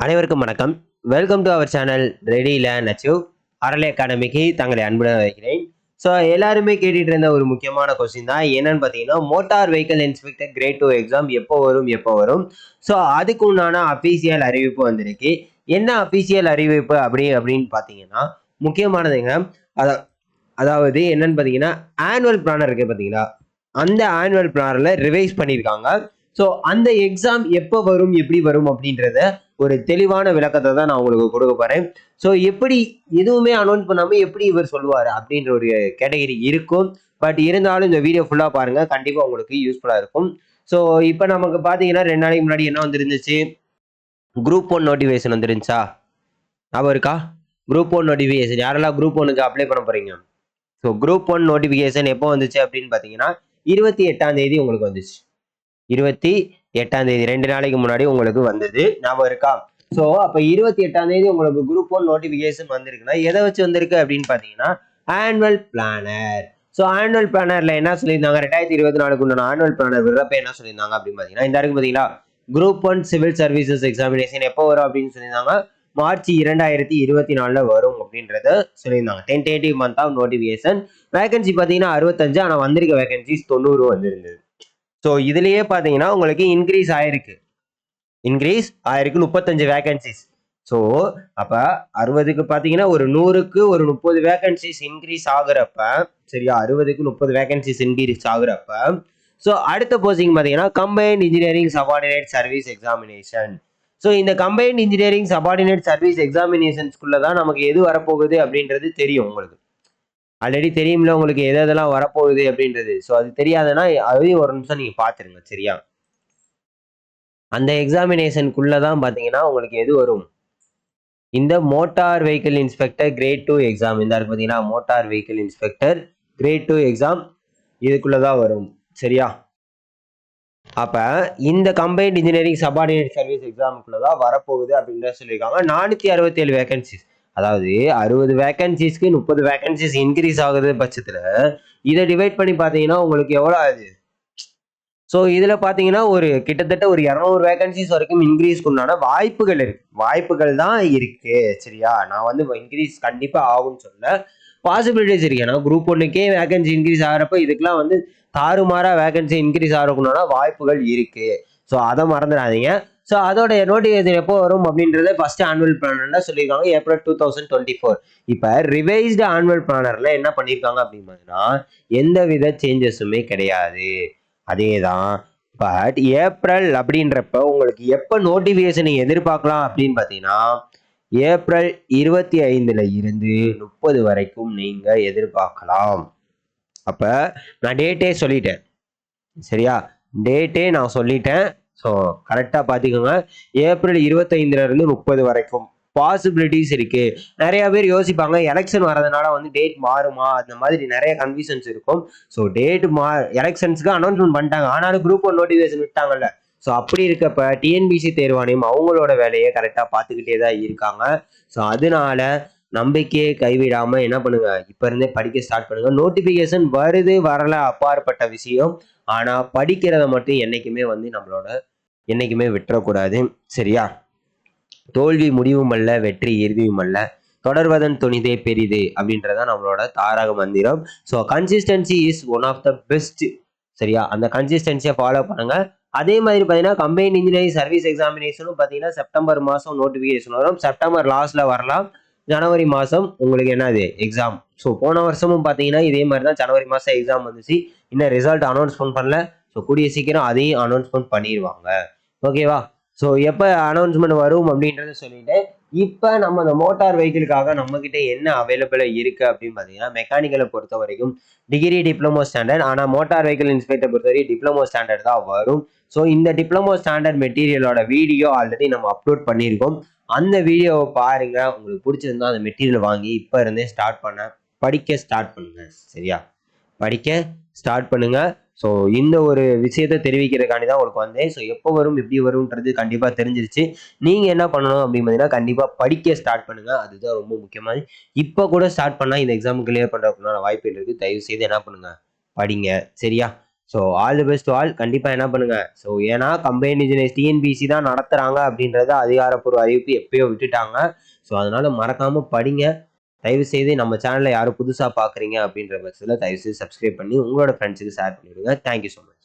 அனைவருக்கும் வணக்கம். Welcome to our channel ready learn achieve அரளி அகாடமிக்கு தங்களை அன்புடன் வைக்கிறேன் ஸோ எல்லாருமே கேட்டுட்டு இருந்த ஒரு முக்கியமான கொஸ்டின் தான். என்னன்னு பார்த்தீங்கன்னா motor vehicle inspector grade two exam எப்போ வரும் எப்போ வரும்? ஸோ அதுக்கு உண்டான அஃபீஷியல் அறிவிப்பு வந்திருக்கு. என்ன அஃபீஷியல் அறிவிப்பு அப்படி அப்படின்னு பார்த்தீங்கன்னா முக்கியமானதுங்க அதான் அதாவது என்னன்னு பார்த்தீங்கன்னா ஆனுவல் பிளானர் இருக்கு பார்த்தீங்களா? அந்த ஆனுவல் பிளானில் ரிவைஸ் பண்ணியிருக்காங்க. ஸோ அந்த எக்ஸாம் எப்போ வரும் எப்படி வரும் அப்படின்றத ஒரு தெளிவான விளக்கத்தை தான் நான் உங்களுக்கு கொடுக்க போறேன். ஸோ எப்படி எதுவுமே அனௌன்ஸ் பண்ணாமல் எப்படி இவர் சொல்லுவார் அப்படின்ற ஒரு கேட்டகரி இருக்கும். பட் இருந்தாலும் இந்த வீடியோ ஃபுல்லாக பாருங்க. கண்டிப்பாக உங்களுக்கு யூஸ்ஃபுல்லாக இருக்கும். ஸோ இப்போ நமக்கு பார்த்தீங்கன்னா ரெண்டு நாளைக்கு முன்னாடி என்ன வந்துருந்துச்சு? குரூப் ஒன் நோட்டிஃபிகேஷன் வந்துருந்துச்சா? ஞாபகம் இருக்கா? குரூப் ஒன் நோட்டிஃபிகேஷன் யாரெல்லாம் குரூப் ஒனுக்கு அப்ளை பண்ண போறீங்க? ஸோ குரூப் ஒன் நோட்டிஃபிகேஷன் எப்போ வந்துச்சு அப்படின்னு பார்த்தீங்கன்னா இருபத்தி எட்டாம் தேதி உங்களுக்கு வந்துச்சு. இருபத்தி எட்டாம் தேதி ரெண்டு நாளைக்கு முன்னாடி உங்களுக்கு வந்தது. ஞாபகம் இருக்கா? ஸோ அப்போ இருபத்தி எட்டாம் தேதி உங்களுக்கு குரூப் ஒன் நோட்டிஃபிகேஷன் வந்திருக்குன்னா எதை வச்சு வந்திருக்கு அப்படின்னு பார்த்தீங்கன்னா ஆனுவல் பிளானர் ஸோ ஆனுவல் பிளானர்ல என்ன சொல்லியிருந்தாங்க? ரெண்டாயிரத்தி இருபத்தி நாலுக்கு உண்டான ஆனுவல் பிளானர் விடுறப்ப என்ன சொல்லியிருந்தாங்க அப்படின்னு பார்த்தீங்கன்னா இந்த இருக்கு பார்த்தீங்களா? Group one civil services examination எப்போ வரும் அப்படின்னு சொல்லியிருந்தாங்க? மார்ச் இரண்டாயிரத்தி இருபத்தி நாலில் வரும் அப்படின்றத சொல்லியிருந்தாங்க. Tentative month of notification vacancy பார்த்தீங்கன்னா அறுபத்தஞ்சு ஆனால் வந்திருக்க வேகன்சிஸ் தொண்ணூறு வந்திருந்தது. ஸோ இதுலேயே பார்த்தீங்கன்னா உங்களுக்கு இன்க்ரீஸ் ஆயிருக்கு. இன்க்ரீஸ் ஆயிருக்கு முப்பத்தஞ்சு வேகன்சிஸ் ஸோ அப்போ அறுபதுக்கு பார்த்தீங்கன்னா ஒரு நூறுக்கு ஒரு முப்பது வேகன்சிஸ் இன்க்ரீஸ் ஆகுறப்ப சரியா? அறுபதுக்கு முப்பது வேகன்சிஸ் இன்க்ரீஸ் ஆகுறப்ப ஸோ அடுத்த போஸ்டிங் பார்த்தீங்கன்னா combined engineering subordinate service examination so இந்த கம்பைன்ட் இன்ஜினியரிங் சபார்டினேட் சர்வீஸ் எக்ஸாமினேஷன்ஸ்குள்ளே தான் நமக்கு எது வரப்போகுது அப்படின்றது தெரியும் உங்களுக்கு. ஆல்ரெடி தெரியும்ல உங்களுக்கு எது எதெல்லாம் வரப்போகுது அப்படின்றது. ஸோ அது தெரியாதுன்னா அதையும் ஒரு நிமிஷம் நீங்கள் பார்த்துருங்க சரியா? அந்த எக்ஸாமினேஷனுக்குள்ளே தான் பார்த்தீங்கன்னா உங்களுக்கு எது வரும்? இந்த motor vehicle inspector grade two exam இந்த இருக்கு பார்த்தீங்கன்னா motor vehicle inspector grade two exam இதுக்குள்ள தான் வரும் சரியா? அப்போ இந்த கம்பைன்ட் இன்ஜினியரிங் சபார்டினேட் சர்வீஸ் எக்ஸாமுக்குள்ளே தான் வரப்போகுது அப்படின்றத சொல்லியிருக்காங்க. நானூற்றி அறுபத்தேழு வேகன்சிஸ் அதாவது அறுபது வேகன்சிஸ்க்கு முப்பது வேகன்சிஸ் இன்க்ரீஸ் ஆகுது பட்சத்தில் இதை டிவைட் பண்ணி பார்த்தீங்கன்னா உங்களுக்கு எவ்வளோ ஆகுது? ஸோ இதில் பார்த்தீங்கன்னா ஒரு கிட்டத்தட்ட ஒரு இரநூறு வேகன்சிஸ் வரைக்கும் இன்க்ரீஸ்க்கு உண்டான வாய்ப்புகள் இருக்கு. வாய்ப்புகள் தான் இருக்கு சரியா? நான் வந்து இன்க்ரீஸ் கண்டிப்பாக ஆகும்னு சொல்ல பாசிபிலிட்டிஸ் இருக்கு. ஏன்னா குரூப் ஒன்றுக்கே வேகன்சி இன்க்ரீஸ் ஆகிறப்ப இதுக்கெல்லாம் வந்து தாறுமாறாக வேகன்சி இன்க்ரீஸ் ஆகிறதுக்குண்டான வாய்ப்புகள் இருக்கு. ஸோ அதை மறந்துடாதீங்க. ஸோ அதோடைய நோட்டிஃபிகேஷன் எப்போ வரும் அப்படின்றத ஃபர்ஸ்ட் ஆனுவல் பிளானர்ல சொல்லியிருக்காங்க. April two thousand twenty four இப்போ ரிவைஸ்டு ஆனுவல் பிளானர்ல என்ன பண்ணியிருக்காங்க அப்படின்னு பார்த்தீங்கன்னா எந்த வித சேஞ்சஸுமே கிடையாது. அதே தான் பட் ஏப்ரல் அப்படின்றப்ப உங்களுக்கு எப்போ நோட்டிஃபிகேஷனை எதிர்பார்க்கலாம் அப்படின்னு பார்த்தீங்கன்னா ஏப்ரல் இருபத்தி ஐந்துல இருந்து முப்பது வரைக்கும் நீங்க எதிர்பார்க்கலாம். அப்ப நான் டேட்டே சொல்லிட்டேன். சரியா? டேட்டே நான் சொல்லிட்டேன். ஸோ கரெக்டாக பார்த்துக்கோங்க ஏப்ரல் இருபத்தைந்துலேருந்து முப்பது வரைக்கும் பாசிபிலிட்டிஸ் இருக்கு. நிறைய பேர் யோசிப்பாங்க எலெக்ஷன் வரதுனால வந்து டேட் மாறுமா? அந்த மாதிரி நிறைய கன்ஃபியூஷன்ஸ் இருக்கும். ஸோ டேட் மா எலெக்ஷன்ஸ்க்கு அனௌன்ஸ்மெண்ட் பண்ணிட்டாங்க. ஆனாலும் குரூப் ஒன் நோட்டிஃபிகேஷன் விட்டாங்கல்ல. ஸோ அப்படி இருக்கப்ப டிஎன்பிசி தேர்வாணையம் அவங்களோட வேலையை கரெக்டாக பார்த்துக்கிட்டே தான் இருக்காங்க. ஸோ அதனால நம்பிக்கையை கைவிடாமல் என்ன பண்ணுங்க? இப்போ இருந்தே படிக்க ஸ்டார்ட் பண்ணுங்க. நோட்டிஃபிகேஷன் வருது வரல அப்பாற்பட்ட விஷயம். ஆனால் படிக்கிறத மட்டும் என்றைக்குமே வந்து நம்மளோட என்றைக்குமே விட்டுறக்கூடாது. சரியா? தோல்வி முடிவும் அல்ல வெற்றி இறுதியும் அல்ல. தொடர்வதன் துணிதே பெரிது அப்படின்றதான் நம்மளோட தாரக மந்திரம். So consistency is one of the best சரியா? அந்த கன்சிஸ்டன்சியை ஃபாலோ பண்ணுங்க. அதே மாதிரி பார்த்தீங்கன்னா கம்பைன் இன்ஜினியரிங் சர்வீஸ் எக்ஸாமினேஷனும் பார்த்தீங்கன்னா செப்டம்பர் மாதம் நோட்டிஃபிகேஷன் வரும். செப்டம்பர் லாஸ்ட்ல வரலாம். ஜனவரி மாதம் உங்களுக்கு என்னது? எக்ஸாம் ஸோ போன வருஷமும் பார்த்தீங்கன்னா இதே மாதிரி தான் ஜனவரி மாதம் எக்ஸாம் வந்துச்சு. இன்னும் ரிசல்ட் அனௌன்ஸ்மெண்ட் பண்ணல. ஸோ கூடிய சீக்கிரம் அதையும் அனௌன்ஸ்மெண்ட் பண்ணிடுவாங்க ஓகேவா ஸோ எப்போ அனௌன்ஸ்மெண்ட் வரும் அப்படின்றத சொல்லிட்டு இப்போ நம்ம இந்த மோட்டார் வெஹிக்கிளுக்காக நம்மக்கிட்ட என்ன அவைலபிளாக இருக்குது அப்படின்னு பார்த்தீங்கன்னா மெக்கானிக்கலை பொறுத்த வரைக்கும் டிகிரி டிப்ளமோ ஸ்டாண்டர்ட் ஆனால் மோட்டார் வெஹிக்கிள் இன்ஸ்பெக்டர் பொறுத்த வரைக்கும் டிப்ளமோ ஸ்டாண்டர்ட் தான் வரும். ஸோ இந்த டிப்ளமோ ஸ்டாண்டர்ட் மெட்டீரியலோட வீடியோ ஆல்ரெடி நம்ம அப்லோட் பண்ணியிருக்கோம். அந்த வீடியோவை பாருங்க. உங்களுக்கு பிடிச்சிருந்தா அந்த மெட்டீரியல் வாங்கி இப்போ இருந்தே ஸ்டார்ட் பண்ண படிக்க ஸ்டார்ட் பண்ணுங்க. சரியா? படிக்க ஸ்டார்ட் பண்ணுங்க. ஸோ இந்த ஒரு விஷயத்தை தெரிவிக்கிறதுக்காண்டி தான் உங்களுக்கு வந்தேன். ஸோ எப்போ வரும் எப்படி வரும்ன்றது கண்டிப்பாக தெரிஞ்சிருச்சு. நீங்கள் என்ன பண்ணணும் அப்படின்னு பார்த்தீங்கன்னா கண்டிப்பாக படிக்க ஸ்டார்ட் பண்ணுங்க. அதுதான் ரொம்ப முக்கியமானது. இப்போ கூட ஸ்டார்ட் பண்ணால் இந்த எக்ஸாம் கிளியர் பண்ணுறதுக்குண்டான வாய்ப்பு இருக்குது தயவு செய்து என்ன பண்ணுங்கள் படிங்க. சரியா? So all the best all கண்டிப்பாக என்ன பண்ணுங்க? ஸோ ஏன்னா கம்பைன் இன்ஜினியர்ஸ் டிஎன்பிசி தான் நடத்துகிறாங்க அப்படின்றத அதிகாரப்பூர்வ அறிவிப்பு எப்பயோ விட்டுட்டாங்க. ஸோ அதனால மறக்காமல் படிங்க. தயவு செய்து நம்ம சேனலை யாரும் புதுசாக பார்க்குறீங்க அப்படின்ற பட்சத்தில் தயவு செய்து சப்ஸ்கிரைப் பண்ணி உங்களோட ஃப்ரெண்ட்ஸுக்கு ஷேர் பண்ணிவிடுங்க தேங்க்யூ ஸோ மச்